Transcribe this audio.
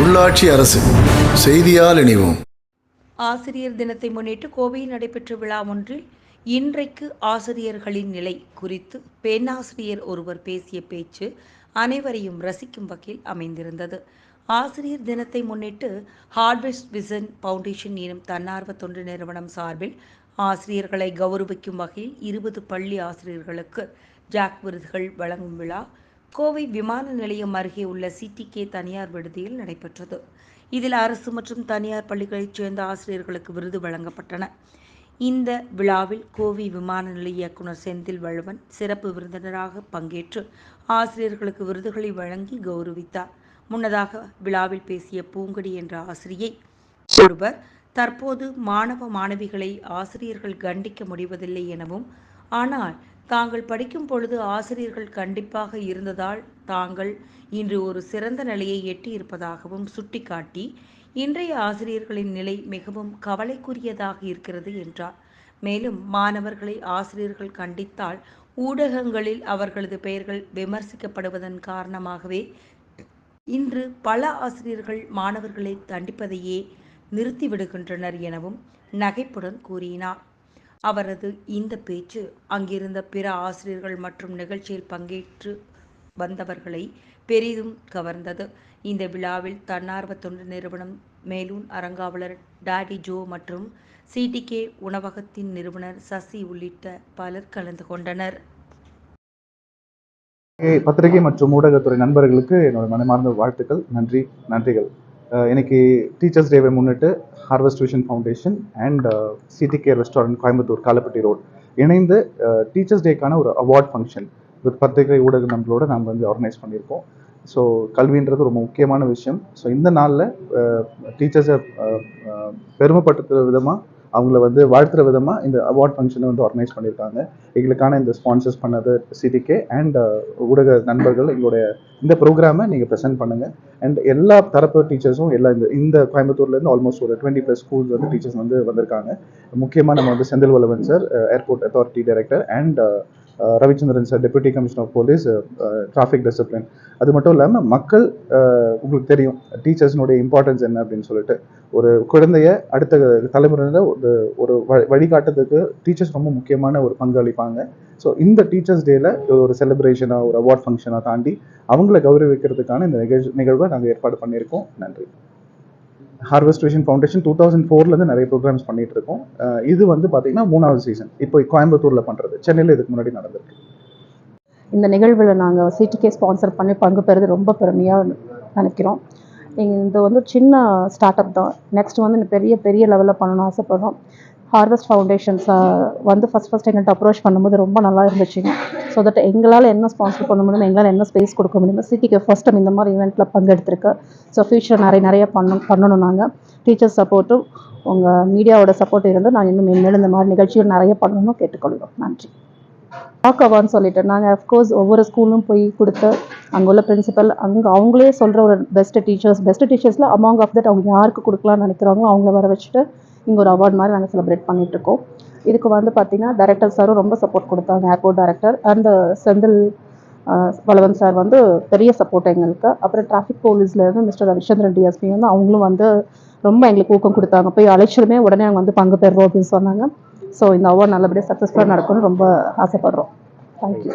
உள்ளாட்சி அரசு செய்தியால் இணைவோம். ஆசிரியர் தினத்தை முன்னிட்டு கோவையில் நடைபெற்ற விழா ஒன்றில் இன்றைக்கு ஆசிரியர்களின் நிலை குறித்து பெண்ணாசிரியர் ஒருவர் பேசிய பேச்சு அனைவரையும் ரசிக்கும் வகையில் அமைந்திருந்தது. ஆசிரியர் தினத்தை முன்னிட்டு ஹார்வெஸ்ட் விசன் ஃபவுண்டேஷன் எனும் தன்னார்வ தொண்டு நிறுவனம் சார்பில் ஆசிரியர்களை கௌரவிக்கும் வகையில் இருபது பள்ளி ஆசிரியர்களுக்கு ஜாக் விருதுகள் வழங்கும் விழா கோவை விமான நிலையம் அருகே உள்ள சிடிகே தனியார் விடுதியில் நடைபெற்றது. இதில் அரசு மற்றும் தனியார் பள்ளிகளைச் சேர்ந்த ஆசிரியர்களுக்கு விருது வழங்கப்பட்டன. இந்த விழாவில் கோவை விமான நிலைய இயக்குனர் செந்தில் வள்ளுவன் சிறப்பு விருந்தினராக பங்கேற்று ஆசிரியர்களுக்கு விருதுகளை வழங்கி கௌரவித்தார். முன்னதாக விழாவில் பேசிய பூங்கடி என்ற ஆசிரியை ஒருவர் தற்போது மாணவ மாணவிகளை ஆசிரியர்கள் கண்டிக்க முடிவதில்லை எனவும் ஆனால் தாங்கள் படிக்கும் பொழுது ஆசிரியர்கள் கண்டிப்பாக இருந்ததால் தாங்கள் இன்று ஒரு சிறந்த நிலையை எட்டியிருப்பதாகவும் சுட்டிக்காட்டி இன்றைய ஆசிரியர்களின் நிலை மிகவும் கவலைக்குரியதாக இருக்கிறது என்றார். மேலும் மாணவர்களை ஆசிரியர்கள் கண்டித்தால் ஊடகங்களில் அவர்களது பெயர்கள் விமர்சிக்கப்படுவதன் காரணமாகவே இன்று பல ஆசிரியர்கள் மாணவர்களை தண்டிப்பதையே நிறுத்திவிடுகின்றனர் எனவும் நகைப்புடன் கூறினார். அவரது இந்த பேச்சு அங்கிருந்த பிற ஆசிரியர்கள் மற்றும் நிகழ்ச்சியில் பங்கேற்று வந்தவர்களை பெரிதும் கவர்ந்தது. இந்த விழாவில் தன்னார்வ தொண்டு நிறுவனம் மேலூன் அறங்காவலர் டாடி ஜோ மற்றும் சிடிகே உணவகத்தின் நிறுவனர் சசி உள்ளிட்ட பலர் கலந்து கொண்டனர். பத்திரிகை மற்றும் ஊடகத்துறை நண்பர்களுக்கு என்னோட மனமார்ந்த வாழ்த்துக்கள். நன்றி. நன்றிகள். இன்னைக்கு டீச்சர்ஸ் டேவை முன்னிட்டு harvest tuition foundation and CDK restaurant Coimbatore Kalapatti road இணைந்து டீச்சர்ஸ் டேக்கான ஒரு அவார்ட் ஃபங்க்ஷன் வித் பத்திரிகை ஊடக நம்பளோட நாங்கள் வந்து ஆர்கனைஸ் பண்ணியிருக்கோம். ஸோ கல்வின்றது ரொம்ப முக்கியமான விஷயம். ஸோ இந்த நாளில் டீச்சர்ஸை பெருமைப்படுத்துகிற விதமாக அவங்கள வந்து வாழ்த்துற விதமாக இந்த அவார்ட் ஃபங்க்ஷனை வந்து ஆர்கனைஸ் பண்ணியிருக்காங்க. எங்களுக்கான இந்த ஸ்பான்சர்ஸ் பண்ணது சிடிகே அண்ட் ஊடக நண்பர்கள் எங்களுடைய இந்த ப்ரோக்ராமை நீங்கள் ப்ரெசென்ட் பண்ணுங்கள் அண்ட் எல்லா தரப்பு டீச்சர்ஸும் எல்லா இந்த இந்த கோயம்புத்தூர்லேருந்து ஆல்மோஸ்ட் ஒரு டுவெண்ட்டி ப்ளஸ் ஸ்கூல்ஸ் வந்து டீச்சர்ஸ் வந்து வந்திருக்காங்க. முக்கியமாக நம்ம வந்து Senthil Vallavan sir airport authority director and Ravichandran sir deputy commissioner of police traffic discipline அது மட்டும் இல்லாமல் மக்கள் உங்களுக்கு தெரியும் டீச்சர்ஸ்னுடைய இம்பார்ட்டன்ஸ் என்ன அப்படின்னு சொல்லிட்டு. ஒரு குழந்தைய அடுத்த தலைமுறையில் ஒரு ஒரு வழிகாட்டுறதுக்கு டீச்சர்ஸ் ரொம்ப முக்கியமான ஒரு பங்கு அளிப்பாங்க. ஸோ இந்த டீச்சர்ஸ் டேல ஒரு செலிப்ரேஷனாக ஒரு அவார்ட் ஃபங்க்ஷனாக தாண்டி அவங்கள கௌரவிக்கிறதுக்கான இந்த நிகழ்ச்சி நிகழ்வை நாங்கள் ஏற்பாடு பண்ணியிருக்கோம். நன்றி. Harvest vision foundation two thousand ஃபோர்லேருந்து நிறைய ப்ரோக்ராம்ஸ் பண்ணிட்டு இருக்கோம் இது வந்து பார்த்தீங்கன்னா மூணாவது சீசன் இப்போ கோயம்புத்தூரில் பண்ணுறது சென்னையில் இதுக்கு முன்னாடி நடந்திருக்கு. இந்த நிகழ்வில் நாங்கள் சிடிகே ஸ்பான்சர் பண்ணி பங்கு பெறுறது ரொம்ப பெருமையாக நினைக்கிறோம். இது வந்து சின்ன ஸ்டார்ட் அப் தான். நெக்ஸ்ட் வந்து பெரிய பெரிய லெவலில் பண்ணணும்னு ஆசைப்படுறோம். ஹார்வெஸ்ட் ஃபவுண்டேஷன்ஸ் வந்து ஃபஸ்ட் ஃபஸ்ட் எங்கள்கிட்ட அப்ரோச் பண்ணும்போது ரொம்ப நல்லா இருந்துச்சுங்க. ஸோ தட் எங்களால் என்ன ஸ்பான்சர் பண்ண முடியுமோ எங்களால் என்ன ஸ்பேஸ் கொடுக்க முடியுமோ சிட்டிக்கு ஃபஸ்ட் டைம் இந்த மாதிரி ஈவெண்ட்டில் பங்கெடுத்திருக்கு. ஸோ ஃபியூச்சர் நிறைய நிறைய பண்ணணும் பண்ணணும் நாங்கள் டீச்சர்ஸ் சப்போர்ட்டும் உங்கள் மீடியாவோட சப்போர்ட் இருந்து நான் இன்னும் மேலும் இந்த மாதிரி நிகழ்ச்சிகள் நிறைய பண்ணணும்னு கேட்டுக்கொள்கிறோம். நன்றி. வாக்கவான்னு சொல்லிட்டு நாங்கள் அஃப்கோர்ஸ் ஒவ்வொரு ஸ்கூலும் போய் கொடுத்து அங்கே உள்ள பிரின்சிபல் அங்கே அவங்களே சொல்கிற ஒரு பெஸ்ட் டீச்சர்ஸ் பெஸ்ட் டீச்சர்ஸில் அமாங் ஆஃப் தட் அவங்க யாருக்கு கொடுக்கலாம்னு நினைக்கிறாங்களோ அவங்கள வர வச்சுட்டு இங்கே ஒரு அவார்ட் மாதிரி நாங்கள் செலிப்ரேட் பண்ணிகிட்ருக்கோம் இதுக்கு வந்து பார்த்திங்கன்னா டேரக்டர் சாரும் ரொம்ப சப்போர்ட் கொடுத்தாங்க airport director and Senthil Palavan sir வந்து பெரிய சப்போர்ட் எங்களுக்கு. அப்புறம் டிராஃபிக் போலீஸ்லேருந்து மிஸ்டர் ரவிச்சந்திரன் டிஎஸ்பி வந்து அவங்களும் வந்து ரொம்ப எங்களுக்கு ஊக்கம் கொடுத்தாங்க. போய் அழைச்சதுமே உடனே அவங்க வந்து பங்கு பெறுறோம் அப்படின்னு சொன்னாங்க. ஸோ இந்த அவார்ட் நல்லபடியாக சக்ஸஸ்ஃபுல்லாக நடக்கும்னு ரொம்ப ஆசைப்படுறோம். தேங்க்யூ